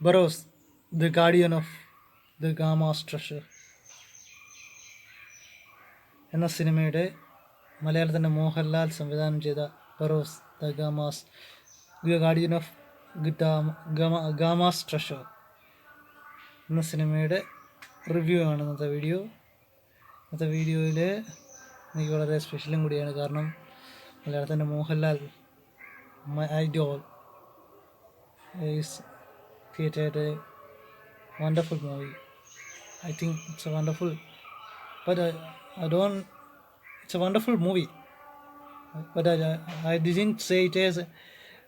Barroz the guardian of the Gama's treasure എന്ന സിനിമയുടെ മലയാളത്തിന്റെ മോഹൻലാൽ സംവിധാനം ചെയ്ത Barroz the Gama's the guardian of Gama's treasure എന്ന സിനിമയുടെ റിവ്യൂ ആണ് ഇന്നത്തെ വീഡിയോ ഇന്നത്തെ വീഡിയോയിൽ എനിക്ക് വളരെ സ്പെഷ്യലും കൂടിയാണ്. കാരണം മലയാളത്തിന്റെ Mohanlal my idol is created a wonderful movie. I think it's a wonderful, but I, I don't. It's a wonderful movie, but I, I didn't say it is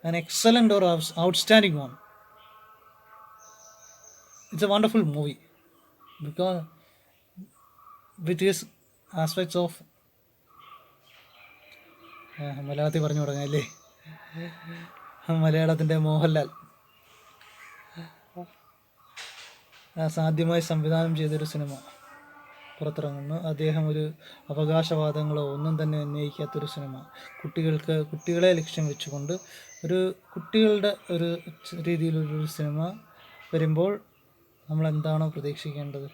an excellent or outstanding one. It's a wonderful movie because with its aspects of മലയാളത്തിൽ പറഞ്ഞു തുടങ്ങാം അല്ലേ മലയാളത്തിന്റെ മോഹൻലാൽ ആ, സാധ്യമായി സംവിധാനം ചെയ്തൊരു cinema പുറത്തിറങ്ങുന്നു. അദ്ദേഹം ഒരു അവകാശവാദങ്ങളോ ഒന്നും തന്നെ ഉന്നയിക്കാത്തൊരു സിനിമ. കുട്ടികൾക്ക് കുട്ടികളെ ലക്ഷ്യം വെച്ചുകൊണ്ട് ഒരു കുട്ടികളുടെ ഒരു രീതിയിലുള്ളൊരു സിനിമ വരുമ്പോൾ നമ്മൾ എന്താണോ പ്രതീക്ഷിക്കേണ്ടത്.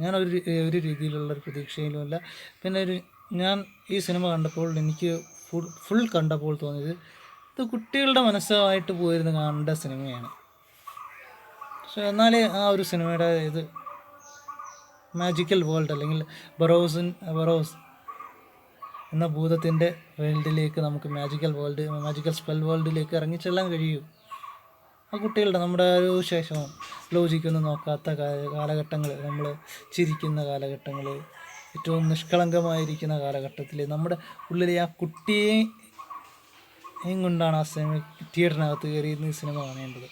ഞാൻ ഒരു ഒരു രീതിയിലുള്ള പ്രതീക്ഷയിലുമല്ല. പിന്നെ ഒരു ഞാൻ ഈ സിനിമ കണ്ടപ്പോൾ എനിക്ക് ഫുൾ ഫുൾ കണ്ടപ്പോൾ തോന്നിയത് ഇത് കുട്ടികളുടെ മനസ്സായിട്ട് പോയിരുന്ന് കാണേണ്ട സിനിമയാണ്. പക്ഷെ എന്നാൽ ആ ഒരു സിനിമയുടെ ഇത് മാജിക്കൽ വേൾഡ് അല്ലെങ്കിൽ ബറോസിൻ ബറോസ് എന്ന ഭൂതത്തിന്റെ വേൾഡിലേക്ക് നമുക്ക് മാജിക്കൽ വേൾഡ് മാജിക്കൽ സ്പെൽ വേൾഡിലേക്ക് ഇറങ്ങിച്ചെല്ലാൻ കഴിയും. ആ കുട്ടികളുടെ നമ്മുടെ ഒരു ശേഷവും ലോജിക്കൊന്നും നോക്കാത്ത കാലഘട്ടങ്ങൾ നമ്മൾ ചിരിക്കുന്ന കാലഘട്ടങ്ങൾ ഏറ്റവും നിഷ്കളങ്കമായിരിക്കുന്ന കാലഘട്ടത്തിൽ നമ്മുടെ ഉള്ളിലെ ആ കുട്ടിയെ കൊണ്ടാണ് ആ സിനിമ തിയേറ്ററിനകത്ത് കയറിയിരുന്ന സിനിമ കാണേണ്ടത്.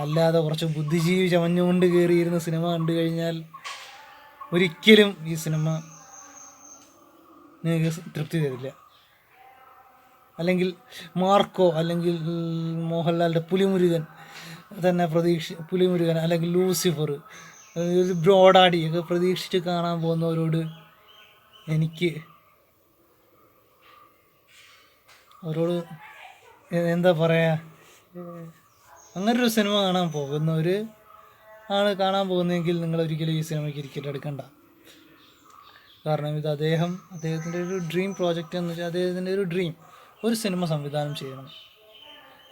അല്ലാതെ കുറച്ച് ബുദ്ധിജീവി ചമഞ്ഞുകൊണ്ട് കയറിയിരുന്ന സിനിമ കണ്ടു കഴിഞ്ഞാൽ ഒരിക്കലും ഈ സിനിമ നിങ്ങൾക്ക് തൃപ്തി തരില്ല. അല്ലെങ്കിൽ മാർക്കോ അല്ലെങ്കിൽ മോഹൻലാലിന്റെ പുലിമുരുകൻ തന്നെ പ്രതീക്ഷ പുലിമുരുകൻ അല്ലെങ്കിൽ ലൂസിഫർ ഒരു ബ്രോഡാടിയൊക്കെ പ്രതീക്ഷിച്ച് കാണാൻ പോകുന്നവരോട് എനിക്ക് അവരോട് എന്താ പറയുക അങ്ങനൊരു സിനിമ കാണാൻ പോകുന്നവർ ആണ് കാണാൻ പോകുന്നതെങ്കിൽ നിങ്ങൾ ഒരിക്കലും ഈ സിനിമയ്ക്ക് ടിക്കറ്റ് എടുക്കണ്ട. കാരണം ഇത് അദ്ദേഹം അദ്ദേഹത്തിന്റെ ഒരു ഡ്രീം പ്രോജക്റ്റ് എന്ന് വെച്ചാൽ അദ്ദേഹത്തിന്റെ ഒരു ഡ്രീം ഒരു സിനിമ സംവിധാനം ചെയ്യണം.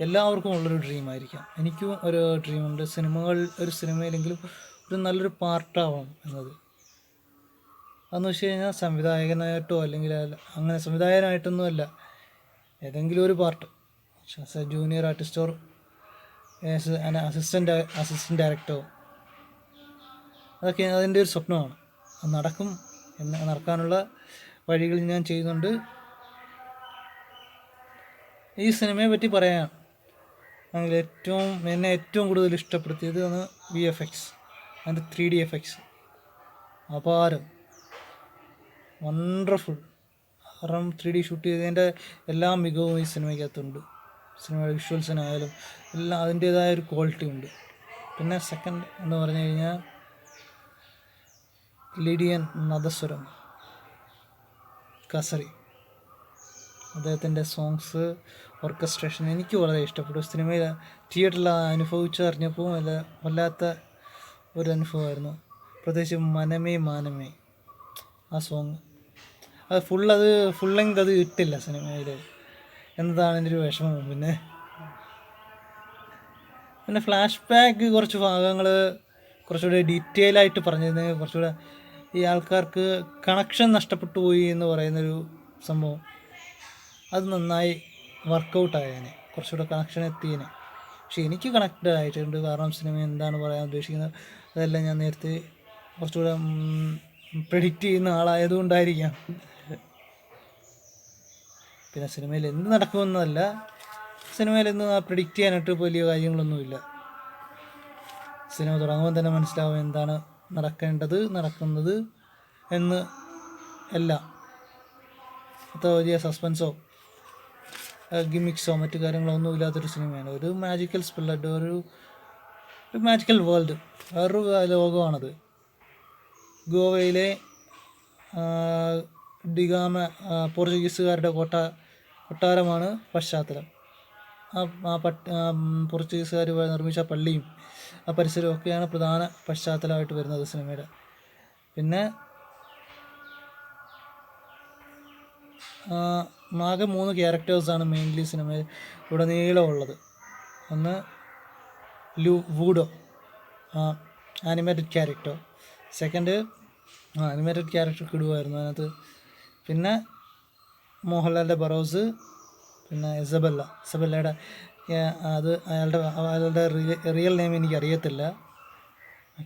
എല്ലാവർക്കും ഉള്ളൊരു ഡ്രീം ആയിരിക്കാം. എനിക്കും ഒരു ഡ്രീമുണ്ട് സിനിമകൾ ഒരു സിനിമയിലെങ്കിലും ഒരു നല്ലൊരു പാർട്ടാവണം എന്നത്. അതെന്ന് വെച്ച് കഴിഞ്ഞാൽ സംവിധായകനായിട്ടോ അല്ലെങ്കിൽ അങ്ങനെ സംവിധായകനായിട്ടൊന്നും അല്ല ഏതെങ്കിലും ഒരു part junior artist assistant assistant ഡയറക്ടറോ അതൊക്കെ അതിന്റെ ഒരു സ്വപ്നമാണ്. അത് നടക്കും എന്ന് നടക്കാനുള്ള വഴികൾ ഞാൻ ചെയ്യുന്നുണ്ട്. ഈ സിനിമയെ പറ്റി പറയാം അല്ലെങ്കിൽ ഏറ്റവും എന്നെ ഏറ്റവും കൂടുതൽ ഇഷ്ടപ്പെടുത്തിയത് ആണ് വി എഫ് എക്സ് അതിന്റെ ത്രീ ഡി എഫ് എക്സ് അപാരം. വണ്ടർഫുൾ കാരണം ത്രീ ഡി ഷൂട്ട് ചെയ്തതിന്റെ എല്ലാ മികവും ഈ സിനിമയ്ക്കകത്തുണ്ട്. സിനിമയുടെ വിഷ്വൽസിനായാലും എല്ലാം അതിന്റേതായ ഒരു ക്വാളിറ്റി ഉണ്ട്. പിന്നെ സെക്കൻഡ് എന്ന് പറഞ്ഞു കഴിഞ്ഞാൽ ലിഡിയൻ നദസ്വരം കസറി അദ്ദേഹത്തിന്റെ സോങ്സ് ഓർക്കസ്ട്രേഷൻ എനിക്ക് വളരെ ഇഷ്ടപ്പെട്ടു. സിനിമയിൽ തിയേറ്ററിൽ അനുഭവിച്ചറിഞ്ഞപ്പോൾ വല്ല വല്ലാത്ത ഒരു അനുഭവമായിരുന്നു. പ്രത്യേകിച്ച് മനമേ മാനമേ ആ സോങ് അത് ഫുൾ അത് ഫുൾ ലെങ്ത് അത് ഇട്ടില്ല സിനിമയിൽ. എന്നതാണ് എന്റെ ഒരു വിഷമം. പിന്നെ പിന്നെ ഫ്ലാഷ് ബാക്ക് കുറച്ച് ഭാഗങ്ങൾ കുറച്ചുകൂടെ ഡീറ്റെയിൽ ആയിട്ട് പറഞ്ഞിരുന്നു. കുറച്ചുകൂടെ ഈ ആൾക്കാർക്ക് കണക്ഷൻ നഷ്ടപ്പെട്ടു പോയി എന്ന് പറയുന്നൊരു സംഭവം. അത് നന്നായി വർക്കൗട്ട് ആയേനെ. കുറച്ചുകൂടെ കണക്ഷൻ എത്തിയേനെ പക്ഷെ എനിക്ക് കണക്റ്റഡ് ആയിട്ടുണ്ട്. കാരണം സിനിമ എന്താണ് പറയാൻ ഉദ്ദേശിക്കുന്നത്? അതെല്ലാം ഞാൻ നേരത്തെ കുറച്ചുകൂടെ പ്രെഡിക്റ്റ് ചെയ്യുന്ന ആളായതുകൊണ്ടായിരിക്കാം. പിന്നെ സിനിമയിൽ എന്ത് നടക്കുമെന്നല്ല. സിനിമയിൽ എന്ത് പ്രിഡിക്റ്റ് ചെയ്യാനായിട്ട് വലിയ കാര്യങ്ങളൊന്നുമില്ല. സിനിമ തുടങ്ങുമ്പോൾ തന്നെ മനസ്സിലാവും എന്താണ് നടക്കേണ്ടത് നടക്കുന്നത് എന്ന് എല്ലാം. അത്ര വലിയ സസ്പെൻസോ ഗിമിക്സോ മറ്റു കാര്യങ്ങളോ ഒന്നും ഇല്ലാത്തൊരു സിനിമയാണ്. ഒരു മാജിക്കൽ സ്പില്ലഡ് ഒരു ഒരു മാജിക്കൽ വേൾഡ് വേറൊരു ലോകമാണത്. ഗോവയിലെ ഡിഗാമ പോർച്ചുഗീസുകാരുടെ കോട്ട കൊട്ടാരമാണ് പശ്ചാത്തലം. ആ ആ പട്ട് പോർച്ചുഗീസുകാർ നിർമ്മിച്ച പള്ളിയും ആ പരിസരവും ഒക്കെയാണ് പ്രധാന പശ്ചാത്തലമായിട്ട് വരുന്നത് സിനിമയുടെ. പിന്നെ ആകെ മൂന്ന് ക്യാരക്ടേഴ്സാണ് മെയിൻലി സിനിമയിൽ ഉടനീളമുള്ളത് ഒന്ന് ലു Voodoo animated character. Second animated character കിടുവായിരുന്നു അതിനകത്ത്. പിന്നെ മോഹൻലാലിന്റെ ബറോസ് പിന്നെ ഇസബല്ല. ഇസബല്ലയുടെ അത് അയാളുടെ അയാളുടെ റിയൽ നെയിം എനിക്ക് അറിയത്തില്ല.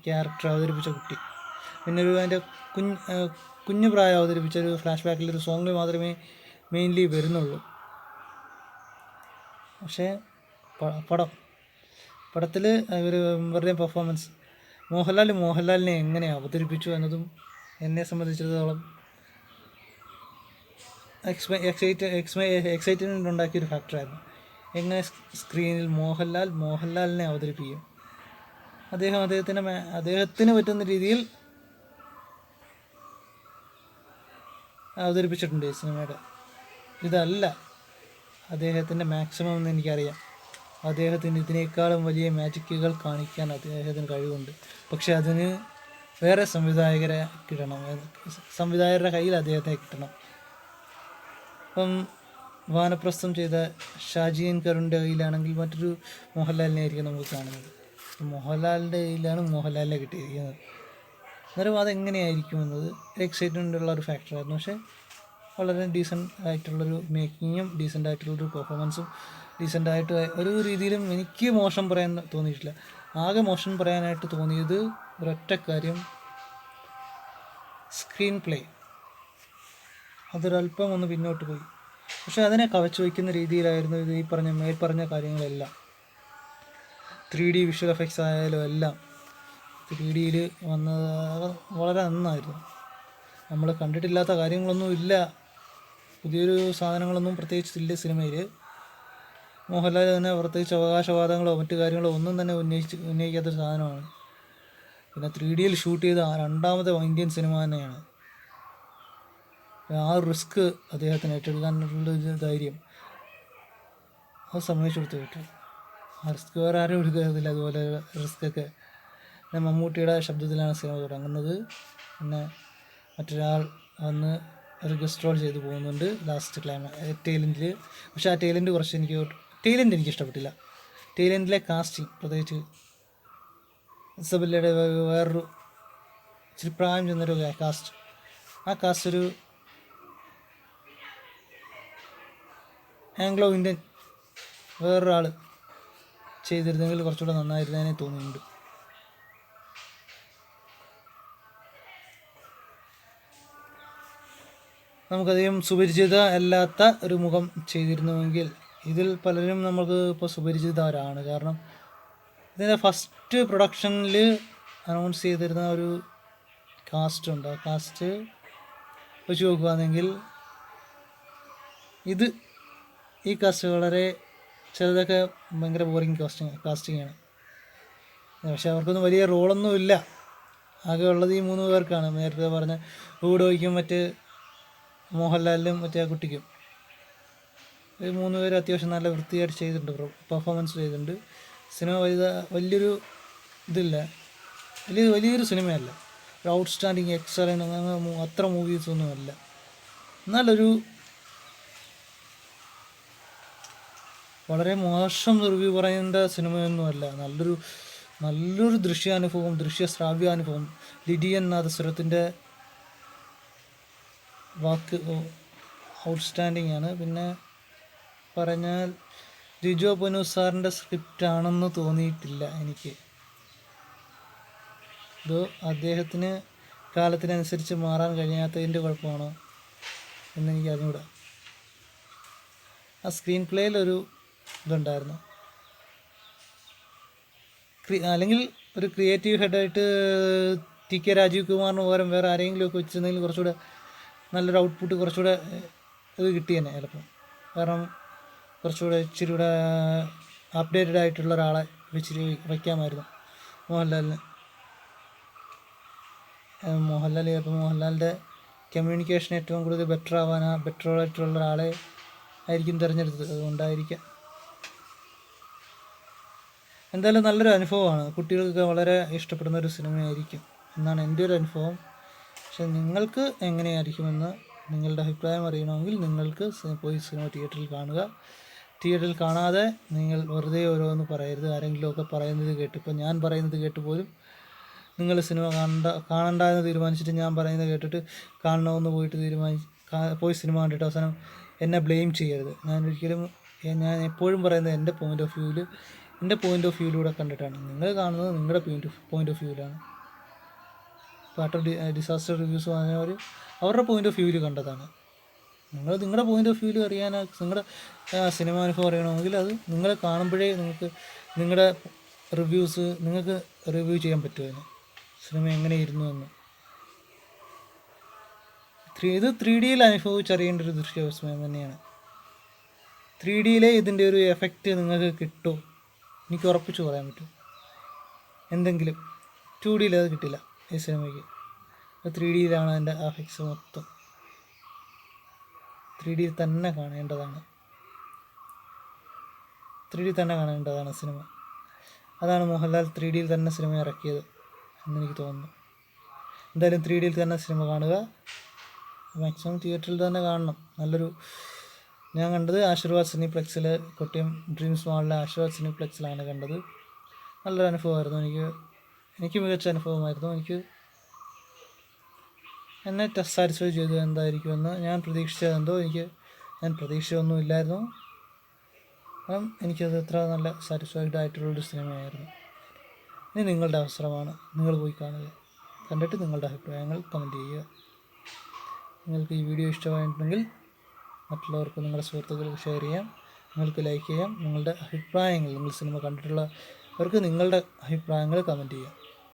ക്യാരക്ടർ അവതരിപ്പിച്ച കുട്ടി. പിന്നെ ഒരു അതിന്റെ കുഞ്ഞ് കുഞ്ഞു പ്രായം അവതരിപ്പിച്ച ഒരു ഫ്ലാഷ് ബാക്കിൽ ഒരു സോങ്ങിൽ മാത്രമേ മെയിൻലി വരുന്നുള്ളൂ. പക്ഷേ പടം. പടത്തിൽ ഒരു വെറുതെ പെർഫോമൻസ് മോഹൻലാൽ മോഹൻലാലിനെ എങ്ങനെ അവതരിപ്പിച്ചു എന്നതും എന്നെ സംബന്ധിച്ചിടത്തോളം എക്സ്പെ എക്സൈറ്റ് എക്സ്മെ ഉണ്ടാക്കിയ ഉണ്ടാക്കിയൊരു ഫാക്ടറായിരുന്നു എങ്ങനെ സ്ക്രീനിൽ മോഹൻലാൽ മോഹൻലാലിനെ അവതരിപ്പിക്കും. അദ്ദേഹം അദ്ദേഹത്തിന്റെ അദ്ദേഹത്തിന് പറ്റുന്ന രീതിയിൽ അവതരിപ്പിച്ചിട്ടുണ്ട് ഈ സിനിമയുടെ. ഇതല്ല. അദ്ദേഹത്തിന്റെ മാക്സിമം എന്ന് എനിക്കറിയാം. അദ്ദേഹത്തിന് ഇതിനേക്കാളും വലിയ മാജിക്കുകൾ കാണിക്കാൻ അദ്ദേഹത്തിന് കഴിവുണ്ട്. പക്ഷെ അതിന് വേറെ സംവിധായകരെ കിട്ടണം. സംവിധായകരുടെ കയ്യിൽ അദ്ദേഹത്തെ കിട്ടണം. ഇപ്പം വാനപ്രസ്ഥം ചെയ്ത ഷാജിയൻ കരുണിന്റെ കയ്യിലാണെങ്കിൽ മറ്റൊരു മോഹൻലാലിനെ ആയിരിക്കും നമുക്ക് കാണുന്നത്. മോഹൻലാലിന്റെ കയ്യിലാണ് മോഹൻലാലിനെ കിട്ടിയിരിക്കുന്നത്. അന്നേരം അതെങ്ങനെയായിരിക്കും എന്നത് എക്സൈറ്റ്മെന്റ് ഉള്ള ഒരു ഫാക്ടറായിരുന്നു. പക്ഷേ വളരെ ഡീസന്റ് ആയിട്ടുള്ളൊരു മേക്കിങ്ങും ഡീസന്റ് ആയിട്ടുള്ളൊരു പെർഫോമൻസും ഡീസന്റ് ആയിട്ട് ഒരു രീതിയിലും എനിക്ക് മോശം പറയാൻ തോന്നിയിട്ടില്ല. ആകെ മോശം പറയാനായിട്ട് തോന്നിയത് ഒരൊറ്റ കാര്യം സ്ക്രീൻ പ്ലേ അതൊരല്പം ഒന്ന് പിന്നോട്ട് പോയി. പക്ഷെ അതിനെ കവച്ചു വയ്ക്കുന്ന രീതിയിലായിരുന്നു ഇത് ഈ പറഞ്ഞ മേൽപ്പറഞ്ഞ കാര്യങ്ങളെല്ലാം. ത്രീ ഡി വിഷ്വൽ എഫക്ട്സ് ആയാലും എല്ലാം ത്രീ ഡിയിൽ വന്നത് വളരെ നന്നായിരുന്നു. നമ്മൾ കണ്ടിട്ടില്ലാത്ത കാര്യങ്ങളൊന്നും ഇല്ല. പുതിയൊരു സാധനങ്ങളൊന്നും പ്രത്യേകിച്ച് ഇല്ല സിനിമയിൽ. മോഹൻലാൽ തന്നെ പ്രത്യേകിച്ച് അവകാശവാദങ്ങളോ മറ്റു കാര്യങ്ങളോ ഒന്നും തന്നെ ഉന്നയിച്ച് ഉന്നയിക്കാത്തൊരു സാധനമാണ്. പിന്നെ ത്രീ ഡിയിൽ ഷൂട്ട് ചെയ്ത രണ്ടാമത്തെ ഇന്ത്യൻ സിനിമ തന്നെയാണ്. ആ റിസ്ക് അദ്ദേഹത്തിന് ഏറ്റെടുക്കാനുള്ള ധൈര്യം അത് സമ്മതിച്ചു കൊടുത്തു ആ റിസ്ക് വേറെ ആരും എടുക്കത്തില്ല അതുപോലെ റിസ്ക് ഒക്കെ പിന്നെ മമ്മൂട്ടിയുടെ ശബ്ദത്തിലാണ് സിനിമ തുടങ്ങുന്നത്. പിന്നെ മറ്റൊരാൾ വന്ന് ഒരു ഗസ്റ്റ് റോൾ ചെയ്ത് പോകുന്നുണ്ട്. ലാസ്റ്റ് ക്ലൈമ ടേലന്റിൽ പക്ഷെ ആ ടേലന്റ് കുറച്ച് എനിക്ക് ടേലന്റ് എനിക്ക് ഇഷ്ടപ്പെട്ടില്ല. ടേലന്റിലെ കാസ്റ്റിംഗ് പ്രത്യേകിച്ച് ഇസബല്ലയുടെ വേറൊരു ഇച്ചിരി പ്രായം ചെന്നൊരു കാസ്റ്റ് ആ കാസ്റ്റ് ഒരു ആംഗ്ലോ ഇന്ത്യൻ വേറൊരാൾ ചെയ്തിരുന്നെങ്കിൽ കുറച്ചുകൂടെ നന്നായിരുന്നതിനെ തോന്നുന്നുണ്ട്. നമുക്കധികം സുപരിചിത അല്ലാത്ത ഒരു മുഖം ചെയ്തിരുന്നുവെങ്കിൽ ഇതിൽ പലരും നമുക്ക് ഇപ്പോൾ സുപരിചിതരാണ്. കാരണം ഇതിന്റെ ഫസ്റ്റ് പ്രൊഡക്ഷനിൽ അനൗൺസ് ചെയ്തിരുന്ന ഒരു കാസ്റ്റ് ഉണ്ട്. ആ കാസ്റ്റ് വെച്ച് നോക്കുകയാണെങ്കിൽ ഇത് ഈ കാസ്റ്റ് വളരെ ചിലതൊക്കെ ഭയങ്കര ബോറിങ് കാസ്റ്റിംഗ് ആണ്. പക്ഷെ അവർക്കൊന്നും വലിയ റോളൊന്നും ഇല്ല. ആകെ ഉള്ളത് ഈ മൂന്ന് പേർക്കാണ്. നേരത്തെ പറഞ്ഞ ഊഡോയ്ക്കും മറ്റ് മോഹൻലാലിനും മറ്റേ കുട്ടിക്കും. ഈ മൂന്ന് പേര് അത്യാവശ്യം നല്ല വൃത്തിയായിട്ട് ചെയ്തിട്ടുണ്ട്. പെർഫോമൻസ് ചെയ്തിട്ടുണ്ട്. സിനിമ വലുത വലിയൊരു ഇതില്ല. വലിയ വലിയൊരു സിനിമയല്ല. ഒരു ഔട്ട്സ്റ്റാൻഡിങ് എക്സലന്റ് അങ്ങനെ അത്ര മൂവീസ് ഒന്നുമല്ല. എന്നാലൊരു വളരെ മോശം റിവ്യൂ പറയേണ്ട സിനിമയൊന്നുമല്ല. നല്ലൊരു നല്ലൊരു ദൃശ്യാനുഭവം ദൃശ്യ ശ്രാവ്യാനുഭവം ലിഡിയൻ സ്വരത്തിന്റെ വാക്ക് ഔട്ട്സ്റ്റാൻഡിങ് ആണ്. പിന്നെ പറഞ്ഞാൽ ജിജോ പൊനു സാറിന്റെ സ്ക്രിപ്റ്റ് ആണെന്ന് തോന്നിയിട്ടില്ല എനിക്ക്. ഇത് അദ്ദേഹത്തിന് കാലത്തിനനുസരിച്ച് മാറാൻ കഴിയാത്തതിന്റെ കുഴപ്പമാണോ എന്നെനിക്ക് അറിഞ്ഞൂടാ. ആ സ്ക്രീൻ പ്ലേയിലൊരു ഇതുണ്ടായിരുന്നു. അല്ലെങ്കിൽ ഒരു ക്രിയേറ്റീവ് ഹെഡായിട്ട് ടി കെ രാജീവ് കുമാറിന് പകരം വേറെ ആരെങ്കിലും ഒക്കെ വെച്ചിരുന്നെങ്കിൽ കുറച്ചുകൂടെ നല്ലൊരു ഔട്ട്പുട്ട് കുറച്ചുകൂടെ ഇത് കിട്ടി തന്നെ ചിലപ്പോൾ കാരണം കുറച്ചുകൂടെ ഇച്ചിരി കൂടെ അപ്ഡേറ്റഡ് ആയിട്ടുള്ള ഒരാളെ വെച്ചിരി വയ്ക്കാമായിരുന്നു മോഹൻലാലിന്. മോഹൻലാൽ ചിലപ്പോൾ മോഹൻലാലിന്റെ കമ്മ്യൂണിക്കേഷൻ ഏറ്റവും കൂടുതൽ ബെറ്റർ ആവാൻ ബെറ്റർ ആയിട്ടുള്ള ഒരാളെ ആയിരിക്കും തിരഞ്ഞെടുത്തത്. അതുകൊണ്ടായിരിക്കാം. എന്തായാലും നല്ലൊരു അനുഭവമാണ്. കുട്ടികൾക്ക് വളരെ ഇഷ്ടപ്പെടുന്ന ഒരു സിനിമയായിരിക്കും എന്നാണ് എന്റെ ഒരു അനുഭവം. പക്ഷെ നിങ്ങൾക്ക് എങ്ങനെയായിരിക്കുമെന്ന് നിങ്ങളുടെ അഭിപ്രായം അറിയണമെങ്കിൽ നിങ്ങൾക്ക് പോയി സിനിമ തിയേറ്ററിൽ കാണുക. തിയേറ്ററിൽ കാണാതെ നിങ്ങൾ വെറുതെ ഓരോന്ന് പറയരുത്. ആരെങ്കിലുമൊക്കെ പറയുന്നത് കേട്ട് ഇപ്പോൾ ഞാൻ പറയുന്നത് കേട്ട് പോലും നിങ്ങൾ സിനിമ കാണണ്ട കാണണ്ട എന്ന് തീരുമാനിച്ചിട്ട് ഞാൻ പറയുന്നത് കേട്ടിട്ട് കാണണമെന്ന് പോയിട്ട് തീരുമാനി പോയി സിനിമ കണ്ടിട്ട് അവസാനം എന്നെ ബ്ലെയിം ചെയ്യരുത്. ഞാൻ ഒരിക്കലും ഞാൻ എപ്പോഴും പറയുന്നത് എന്റെ പോയിന്റ് ഓഫ് വ്യൂവിൽ എന്റെ പോയിന്റ് ഓഫ് വ്യൂയിലൂടെ കണ്ടിട്ടാണ്. നിങ്ങൾ കാണുന്നത് നിങ്ങളുടെ പോയിന്റ് പോയിന്റ് ഓഫ് വ്യൂവിലാണ് വാട്ടർ ഡിസാസ്റ്റർ റിവ്യൂസ് പറഞ്ഞവർ അവരുടെ പോയിന്റ് ഓഫ് വ്യൂവിൽ കണ്ടതാണ്. നിങ്ങൾ നിങ്ങളുടെ പോയിന്റ് ഓഫ് വ്യൂവിൽ അറിയാൻ നിങ്ങളുടെ സിനിമ അനുഭവം അറിയണമെങ്കിൽ അത് നിങ്ങൾ കാണുമ്പോഴേ നിങ്ങൾക്ക് നിങ്ങളുടെ റിവ്യൂസ് നിങ്ങൾക്ക് റിവ്യൂ ചെയ്യാൻ പറ്റുമായിരുന്നു. സിനിമ എങ്ങനെ ഇരുന്നു എന്ന്. ത്രീ ഇത് ത്രീ ഡിയിൽ അനുഭവിച്ചറിയേണ്ട ഒരു ദൃശ്യവിസ്മയം തന്നെയാണ്. ത്രീ ഡിയിലെ ഇതിന്റെ ഒരു എഫക്റ്റ് നിങ്ങൾക്ക് കിട്ടും. എനിക്ക് ഉറപ്പിച്ച് പറയാൻ പറ്റും. എന്തെങ്കിലും ടു ഡിയിൽ അത് കിട്ടില്ല ഈ സിനിമയ്ക്ക്. ത്രീ ഡിയിലാണ് അതിന്റെ എഫക്ട്സ് മൊത്തം. ത്രീ ഡിയിൽ തന്നെ കാണേണ്ടതാണ്. ത്രീ ഡി തന്നെ കാണേണ്ടതാണ് സിനിമ. അതാണ് മോഹൻലാൽ ത്രീ ഡിയിൽ തന്നെ സിനിമ ഇറക്കിയത് എന്നെനിക്ക് തോന്നുന്നു. എന്തായാലും ത്രീ ഡിയിൽ തന്നെ സിനിമ കാണുക. മാക്സിമം തിയേറ്ററിൽ തന്നെ കാണണം. നല്ലൊരു ഞാൻ കണ്ടത് ആശീർവാദ് സിനിപ്ലെക്സിൽ കൊട്ടിയം ഡ്രീംസ് മാളിലെ ആശീർവാദ് സിനിപ്ലെക്സിലാണ് കണ്ടത്. നല്ലൊരു അനുഭവമായിരുന്നു. എനിക്ക് എനിക്ക് മികച്ച അനുഭവമായിരുന്നു. എനിക്ക് എന്നെ സാറ്റിസ്ഫൈ ചെയ്തു എന്തായിരിക്കുമെന്ന് ഞാൻ പ്രതീക്ഷിച്ചതെന്തോ എനിക്ക് ഞാൻ പ്രതീക്ഷയൊന്നും ഇല്ലായിരുന്നു കാരണം എനിക്കത് എത്ര നല്ല സാറ്റിസ്ഫൈഡ് ആയിട്ടുള്ളൊരു സിനിമയായിരുന്നു. ഇനി നിങ്ങളുടെ അവസരമാണ് നിങ്ങൾ പോയി കാണുക. കണ്ടിട്ട് നിങ്ങളുടെ അഭിപ്രായങ്ങൾ കമന്റ് ചെയ്യുക. നിങ്ങൾക്ക് ഈ വീഡിയോ ഇഷ്ടമായിട്ടുണ്ടെങ്കിൽ മറ്റുള്ളവർക്ക് നിങ്ങളുടെ സുഹൃത്തുക്കൾക്ക് ഷെയർ ചെയ്യാം. നിങ്ങൾക്ക് ലൈക്ക് ചെയ്യാം. നിങ്ങളുടെ അഭിപ്രായങ്ങൾ നിങ്ങൾ സിനിമ കണ്ടിട്ടുള്ളവർക്ക് നിങ്ങളുടെ അഭിപ്രായങ്ങൾ കമന്റ് ചെയ്യാം.